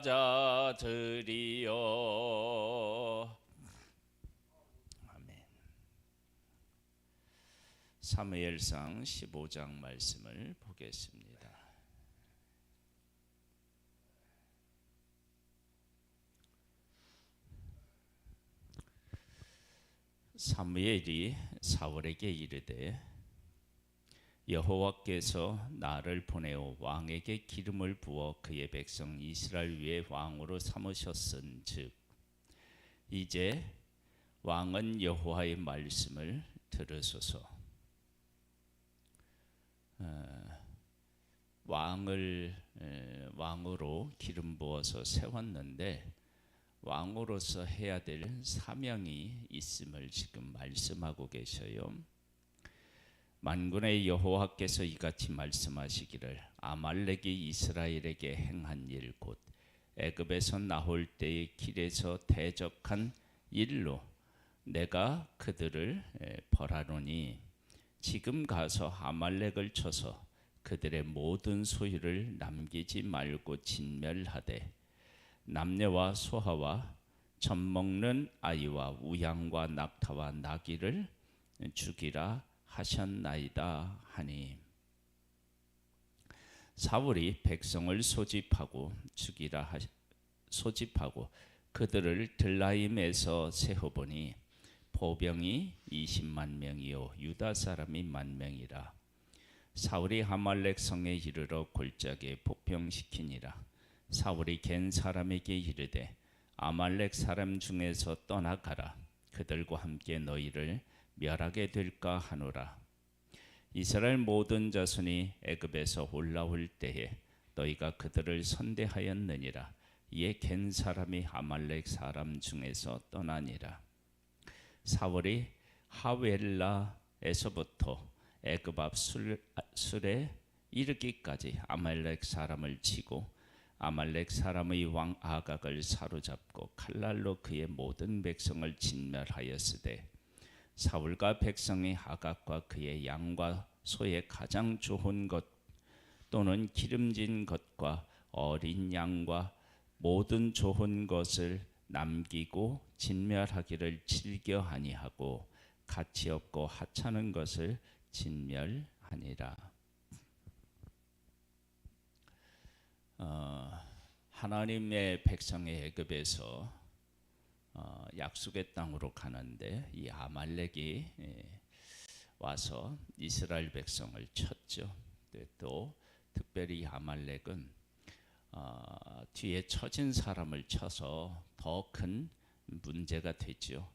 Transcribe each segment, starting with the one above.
자들이여 아멘. 사무엘상 15장 말씀을 보겠습니다. 사무엘이 사울에게 이르되 여호와께서 나를 보내어 왕에게 기름을 부어 그의 백성 이스라엘 위에 왕으로 삼으셨은즉 이제 왕은 여호와의 말씀을 들으소서 어, 왕을 에, 왕으로 기름 부어서 세웠는데 왕으로서 해야 될 사명이 있음을 지금 말씀하고 계셔요. 만군의 여호와께서 이같이 말씀하시기를 아말렉이 이스라엘에게 행한 일 곧 애굽에서 나올 때의 길에서 대적한 일로 내가 그들을 벌하노니 지금 가서 아말렉을 쳐서 그들의 모든 소유를 남기지 말고 진멸하되 남녀와 소하와 젖 먹는 아이와 우양과 낙타와 나귀를 죽이라 하셨나이다 하니. 사울이 백성을 소집하고 죽이라 하, 소집하고 그들을 들라임에서 세어보니 보병이 20만 명이요 유다 사람이 만 명이라. 사울이 하말렉 성에 이르러 골짜기에 폭병시키니라. 사울이 겐 사람에게 이르되 아말렉 사람 중에서 떠나가라. 그들과 함께 너희를 멸하게 될까 하노라. 이스라엘 모든 자손이 애굽에서 올라올 때에 너희가 그들을 선대하였느니라. 이에 겐 사람이 아말렉 사람 중에서 떠나니라. 사월이 하웰라에서부터 애굽 앞 술에 이르기까지 아말렉 사람을 치고 아말렉 사람의 왕 아각을 사로잡고 칼날로 그의 모든 백성을 진멸하였으되 사울과 백성이 아각과 그의 양과 소의 가장 좋은 것 또는 기름진 것과 어린 양과 모든 좋은 것을 남기고 진멸하기를 즐겨 하니하고 가치 없고 하찮은 것을 진멸하니라. 어, 하나님의 백성의 애굽에서 어, 약속의 땅으로 가는데 이 아말렉이 예, 와서 이스라엘 백성을 쳤죠. 또 특별히 아말렉은 어, 뒤에 처진 사람을 쳐서 더 큰 문제가 됐죠.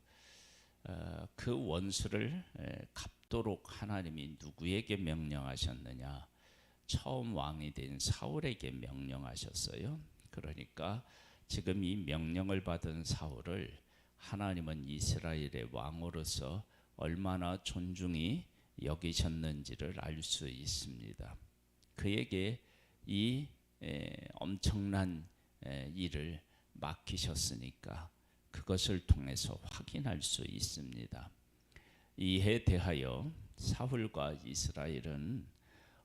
어, 그 원수를 에, 갚도록 하나님이 누구에게 명령하셨느냐? 처음 왕이 된 사울에게 명령하셨어요. 그러니까 지금 이 명령을 받은 사울을 하나님은 이스라엘의 왕으로서 얼마나 존중이 여기셨는지를 알 수 있습니다. 그에게 이 에, 엄청난 에, 일을 맡기셨으니까 그것을 통해서 확인할 수 있습니다. 이에 대하여 사울과 이스라엘은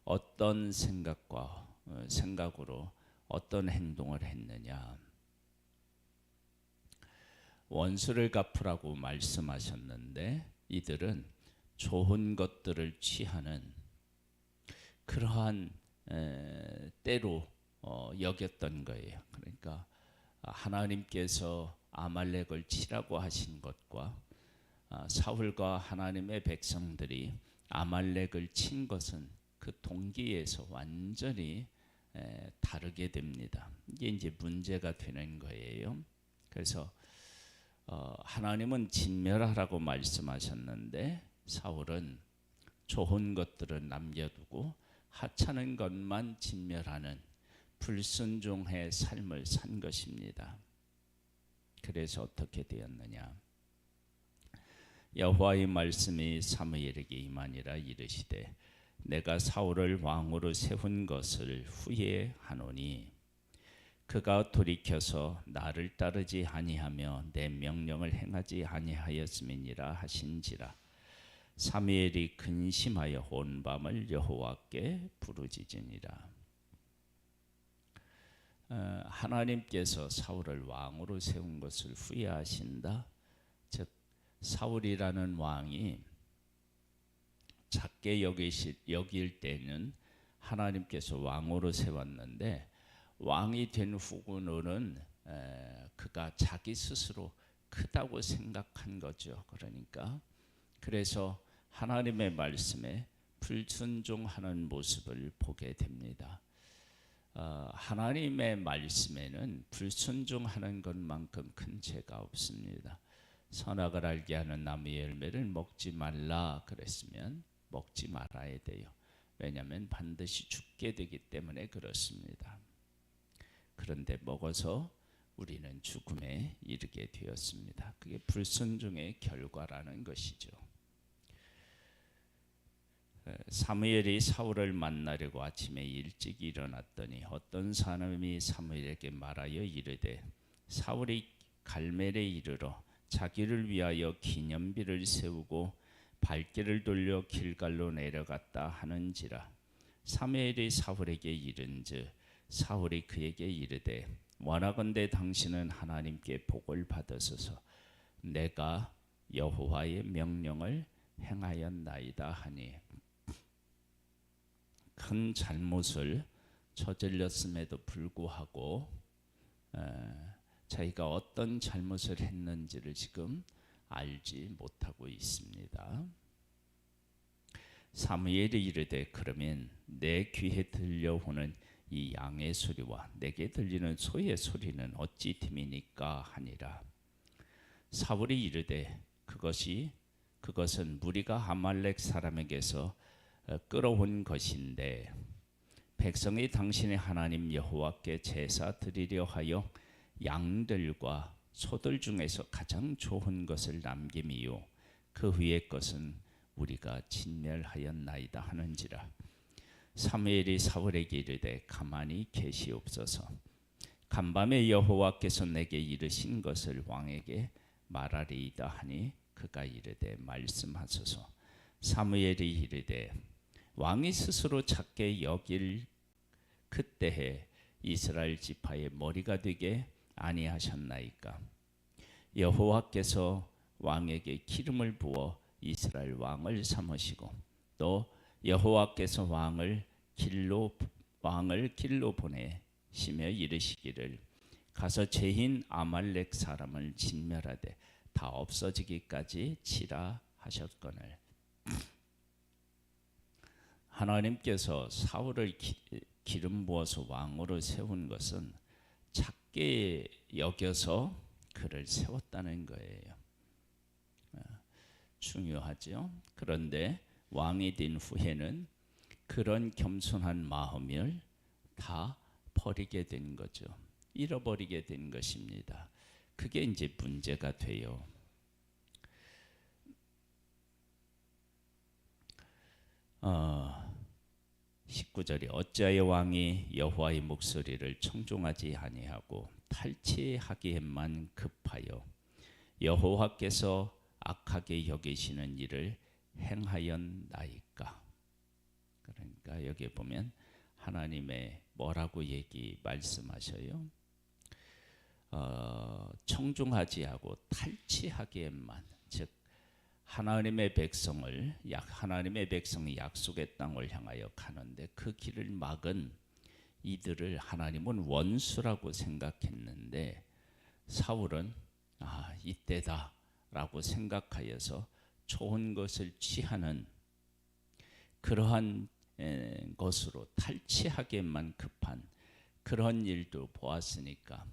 어떤 생각과 어, 생각으로 어떤 행동을 했느냐? 원수를 갚으라고 말씀하셨는데 이들은 좋은 것들을 취하는 그러한 에, 때로 어, 여겼던 거예요. 그러니까 하나님께서 아말렉을 치라고 하신 것과 아, 사울과 하나님의 백성들이 아말렉을 친 것은 그 동기에서 완전히 에, 다르게 됩니다. 이게 이제 문제가 되는 거예요. 그래서 어, 하나님은 진멸하라고 말씀하셨는데 사울은 좋은 것들을 남겨두고 하찮은 것만 진멸하는 불순종의 삶을 산 것입니다. 그래서 어떻게 되었느냐? 여호와의 말씀이 사무엘에게 임하니라 이르시되 내가 사울을 왕으로 세운 것을 후회하노니 그가 돌이켜서 나를 따르지 아니하며 내 명령을 행하지 아니하였음이니라 하신지라 사무엘이 근심하여 온 밤을 여호와께 부르짖으니라 어, 하나님께서 사울을 왕으로 세운 것을 후회하신다. 즉 사울이라는 왕이 작게 여기시, 여길 때는 하나님께서 왕으로 세웠는데 왕이 된 에, 그가 자기 스스로 크다고 생각한 거죠. 그러니까 그래서 하나님의 말씀에 불순종하는 모습을 보게 됩니다. 어, 하나님의 말씀에는 불순종하는 것만큼 큰 죄가 없습니다. 선악을 알게 하는 나무의 열매를 먹지 말라 그랬으면 먹지 말아야 돼요. 왜냐하면 반드시 죽게 되기 때문에 그렇습니다. 그런데 먹어서 우리는 죽음에 이르게 되었습니다. 그게 불순종의 결과라는 것이죠. 사무엘이 사울을 만나려고 아침에 일찍 일어났더니 어떤 사람이 사무엘에게 말하여 이르되 사울이 갈멜에 이르러 자기를 위하여 기념비를 세우고 발길을 돌려 길갈로 내려갔다 하는지라 사무엘이 사울에게 이른즉 사울이 그에게 이르되 원하건대 당신은 하나님께 복을 받으소서 내가 여호와의 명령을 행하였나이다 하니 큰 잘못을 저질렀음에도 불구하고 에, 자기가 어떤 잘못을 했는지를 지금 알지 못하고 있습니다. 사무엘이 이르되 그러면 내 귀에 들려오는 이 양의 소리와 내게 들리는 소의 소리는 어찌 됨이니까 하니라. 사울이 이르되 그것이 그것은 무리가 아말렉 사람에게서 어, 끌어온 것인데 백성이 당신의 하나님 여호와께 제사 드리려 하여 양들과 소들 중에서 가장 좋은 것을 남김이요 그 위의 것은 우리가 진멸하였나이다 하는지라 사무엘이 사울에게 이르되 가만히 계시옵소서. 간밤에 여호와께서 내게 이르신 것을 왕에게 말하리이다 하니 그가 이르되 말씀하소서. 사무엘이 이르되 왕이 스스로 찾게 여길 그때에 이스라엘 지파의 머리가 되게 아니하셨나이까? 여호와께서 왕에게 기름을 부어 이스라엘 왕을 삼으시고 또 여호와께서 왕을 길로 왕을 길로 보내시며 이르시기를 가서 죄인 아말렉 사람을 진멸하되 다 없어지기까지 치라 하셨거늘 하나님께서 사울을 기, 기름 부어서 왕으로 세운 것은 작게 여겨서 그를 세웠다는 거예요. 아, 중요하죠. 그런데 왕이 된 후에는 그런 겸손한 마음을 다 버리게 된 거죠. 잃어버리게 된 것입니다. 그게 이제 문제가 돼요. 어, 19절이 어찌하여 왕이 여호와의 목소리를 청종하지 아니하고 탈취하기에만 급하여 여호와께서 악하게 여기시는 일을 행하였나이까. 그러니까 여기 보면 하나님의 뭐라고 얘기 말씀하셔요? 어, 청중하지 하고 탈취하기에만 즉 하나님의 백성을 약 하나님의 백성이 약속의 땅을 향하여 가는데 그 길을 막은 이들을 하나님은 원수라고 생각했는데 사울은 아 이때다라고 생각하여서 좋은 것을 취하는 그러한 것으로 탈취하기만 급한 그런 일도 보았으니까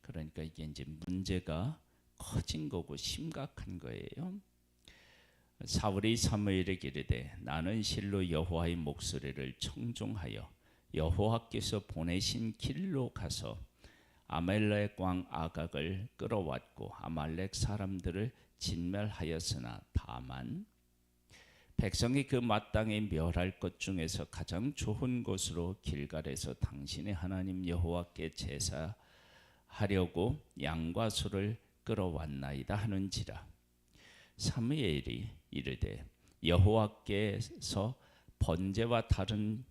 그러니까 이게 이제 문제가 커진 거고 심각한 거예요. 사울이 사무엘에게 이르되 나는 실로 여호와의 목소리를 청종하여 여호와께서 보내신 길로 가서 아말렉 왕 아각을 끌어왔고 아말렉 사람들을 진멸하였으나 다만 백성이 그 마땅히 멸할 것 중에서 가장 좋은 곳으로 길갈에서 당신의 하나님 여호와께 제사하려고 양과 소를 끌어왔나이다 하는지라. 사무엘이 이르되 여호와께서 번제와 다른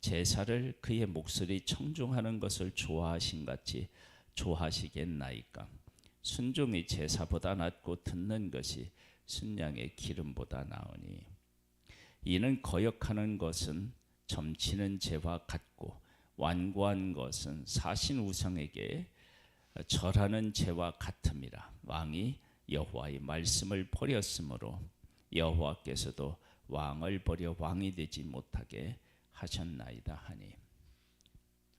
제사를 그의 목소리 청중하는 것을 좋아하신 같이 좋아하시겠나이까 순종이 제사보다 낫고 듣는 것이 순양의 기름보다 나으니 이는 거역하는 것은 점치는 죄와 같고 완고한 것은 사신 우상에게 절하는 죄와 같음이라. 왕이 여호와의 말씀을 버렸으므로 여호와께서도 왕을 버려 왕이 되지 못하게 하셨나이다 하니.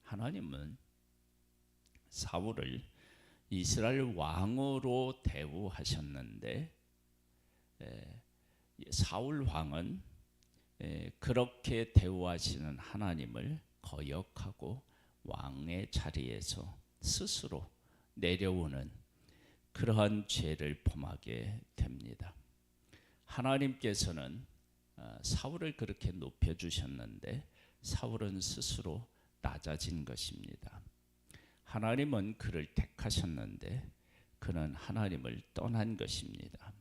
하나님은 사울을 이스라엘 왕으로 대우하셨는데 에, 사울 왕은 에, 그렇게 대우하시는 하나님을 거역하고 왕의 자리에서 스스로 내려오는 그러한 죄를 범하게 됩니다. 하나님께서는 어, 사울을 그렇게 높여 주셨는데 사울은 스스로 낮아진 것입니다. 하나님은 그를 택 하셨는데 그는 하나님을 떠난 것입니다.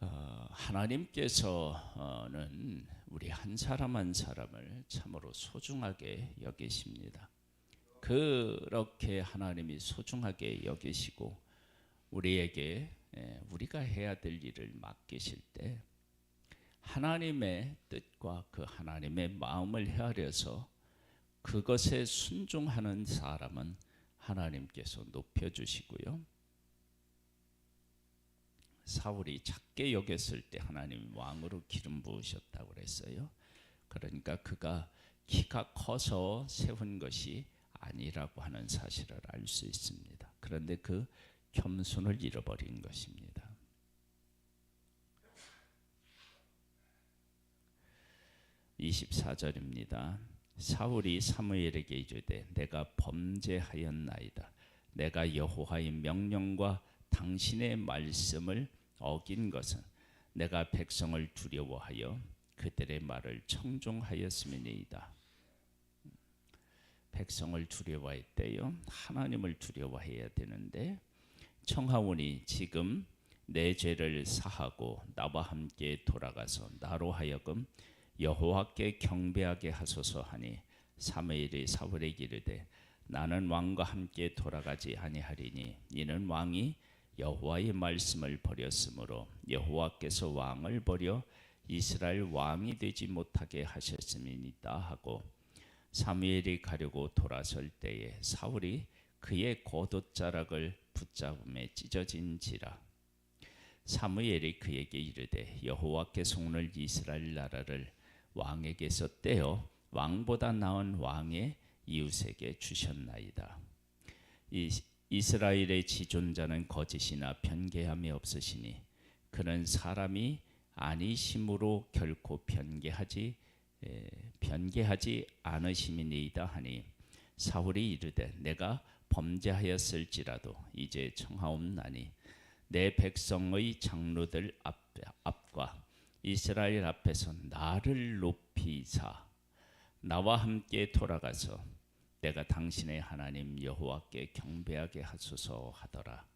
어, 하나님께서는 우리 한 사람 한 사람을 참으로 소중하게 여기십니다. 그렇게 하나님이 소중하게 여기시고 우리에게 예, 우리가 해야 될 일을 맡기실 때 하나님의 뜻과 그 하나님의 마음을 헤아려서 그것에 순종하는 사람은 하나님께서 높여주시고요. 사울이 작게 여겼을 때 하나님 왕으로 기름 부으셨다고 그랬어요. 그러니까 그가 키가 커서 세운 것이 아니라고 하는 사실을 알 수 있습니다. 그런데 그 겸손을 잃어버린 것입니다. 24절입니다. 사울이 사무엘에게 이르되 내가 범죄하였나이다. 내가 여호와의 명령과 당신의 말씀을 어긴 것은 내가 백성을 두려워하여 그들의 말을 청종하였음이니이다. 백성을 두려워했대요. 하나님을 두려워해야 되는데 청하오니 지금 내 죄를 사하고 나와 함께 돌아가서 나로 하여금 여호와께 경배하게 하소서 하니 사무엘이 사울에게 이르되 나는 왕과 함께 돌아가지 아니하리니 이는 왕이 여호와의 말씀을 버렸으므로 여호와께서 왕을 버려 이스라엘 왕이 되지 못하게 하셨음이니이다 하고 사무엘이 가려고 돌아설 때에 사울이 그의 겉옷자락을 붙잡음에 찢어진지라. 사무엘이 그에게 이르되 여호와께서 오늘 이스라엘 나라를 왕에게서 떼어 왕보다 나은 왕의 이웃에게 주셨나이다. 이 이스라엘의 지존자는 거짓이나 변개함이 없으시니 그는 사람이 아니심으로 결코 변개하지 에, 변개하지 않으심이니이다 하니 사울이 이르되 내가 범죄하였을지라도 이제 청하옵나니 내 백성의 장로들 앞, 앞과 이스라엘 앞에서 나를 높이사 나와 함께 돌아가서 내가 당신의 하나님 여호와께 경배하게 하소서 하더라.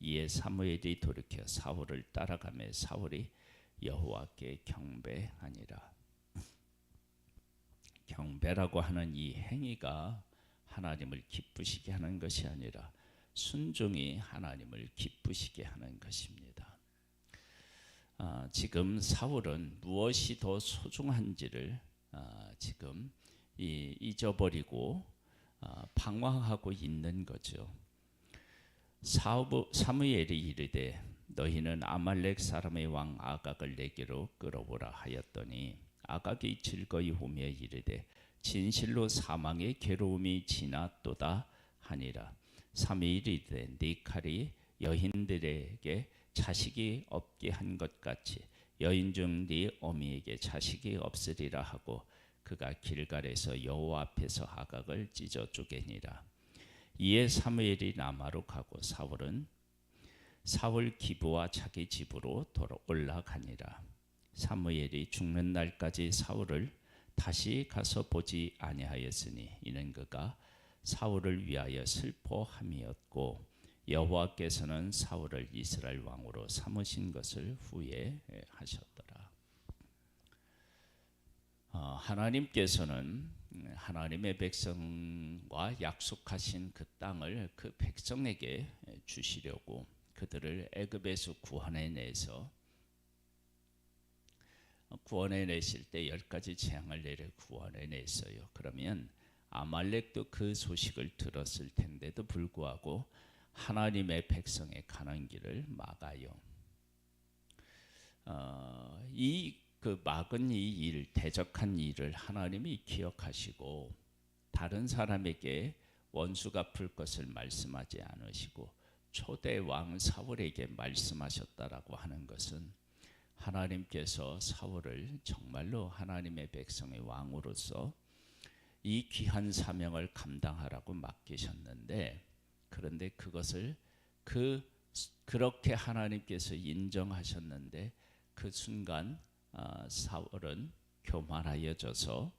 이에 사무엘이 돌이켜 사울을 따라가며 사울이 여호와께 경배하니라. 경배라고 하는 이 행위가 하나님을 기쁘시게 하는 것이 아니라 순종이 하나님을 기쁘시게 하는 것입니다. 아, 지금 사울은 무엇이 더 소중한지를 아, 지금 이, 잊어버리고 아, 방황하고 있는 거죠. 사무엘이 이르되 너희는 아말렉 사람의 왕 아각을 내게로 끌어오라 하였더니 아각이 즐거이 오며 이르되 진실로 사망의 괴로움이 지났도다 하니라 사무엘이 이르되 네 칼이 여인들에게 자식이 없게 한 것 같이 여인 중 네 어미에게 자식이 없으리라 하고 그가 길갈에서 여호와 앞에서 하각을 찢어 쪼개니라. 이에 사무엘이 남아로 가고 사울은 사울 기부와 자기 집으로 돌아 올라가니라. 사무엘이 죽는 날까지 사울을 다시 가서 보지 아니하였으니 이는 그가 사울을 위하여 슬퍼함이었고 여호와께서는 사울을 이스라엘 왕으로 삼으신 것을 후회하셨더라. 어, 하나님께서는 음, 하나님의 백성과 약속하신 그 땅을 그 백성에게 주시려고 그들을 애굽에서 구원해내서 구원해내실 때 열 가지 재앙을 내려 구원해냈어요. 그러면 아말렉도 그 소식을 들었을 텐데도 불구하고 하나님의 백성의 가는 길을 막아요. 어, 이그 막은 이 일, 대적한 일을 하나님이 기억하시고 다른 사람에게 원수 갚을 것을 말씀하지 않으시고 초대 왕 사울에게 말씀하셨다라고 하는 것은 하나님께서 사울을 정말로 하나님의 백성의 왕으로서 이 귀한 사명을 감당하라고 맡기셨는데 그런데 그것을 그 그렇게 하나님께서 인정하셨는데 그 순간 어, 사울은 교만하여져서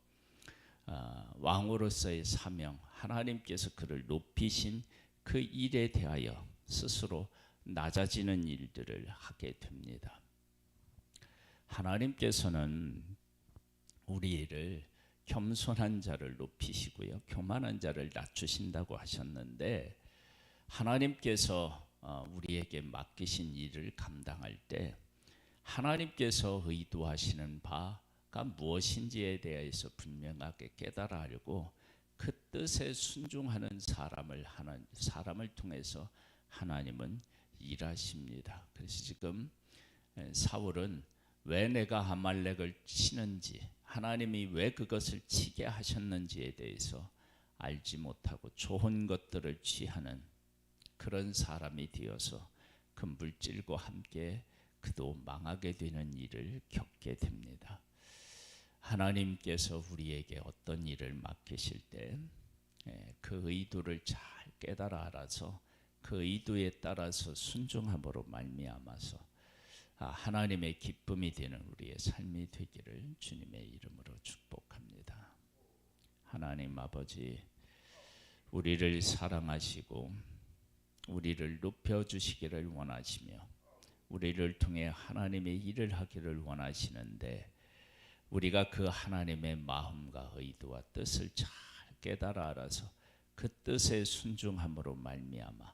어, 왕으로서의 사명 하나님께서 그를 높이신 그 일에 대하여 스스로 낮아지는 일들을 하게 됩니다. 하나님께서는 우리를 겸손한 자를 높이시고요. 교만한 자를 낮추신다고 하셨는데 하나님께서 어, 우리에게 맡기신 일을 감당할 때 하나님께서 의도하시는 바가 무엇인지에 대해서 분명하게 깨달아 알고 그 뜻에 순종하는 사람을 하는 사람을 통해서 하나님은 일하십니다. 그래서 지금 사울은 왜 내가 아말렉을 치는지 하나님이 왜 그것을 치게 하셨는지에 대해서 알지 못하고 좋은 것들을 취하는 그런 사람이 되어서 그 물질과 함께 그도 망하게 되는 일을 겪게 됩니다. 하나님께서 우리에게 어떤 일을 맡기실 때 그 의도를 잘 깨달아 알아서 그 의도에 따라서 순종함으로 말미암아서 아, 하나님의 기쁨이 되는 우리의 삶이 되기를 주님의 이름으로 축복합니다. 하나님 아버지 우리를 사랑하시고 우리를 높여 주시기를 원하시며 우리를 통해 하나님의 일을 하기를 원하시는데 우리가 그 하나님의 마음과 의도와 뜻을 잘 깨달아 알아서 그 뜻에 순종함으로 말미암아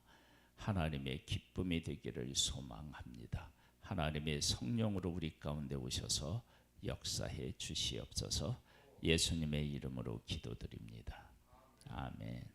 하나님의 기쁨이 되기를 소망합니다. 하나님의 성령으로 우리 가운데 오셔서 역사해 주시옵소서. 예수님의 이름으로 기도드립니다. 아멘.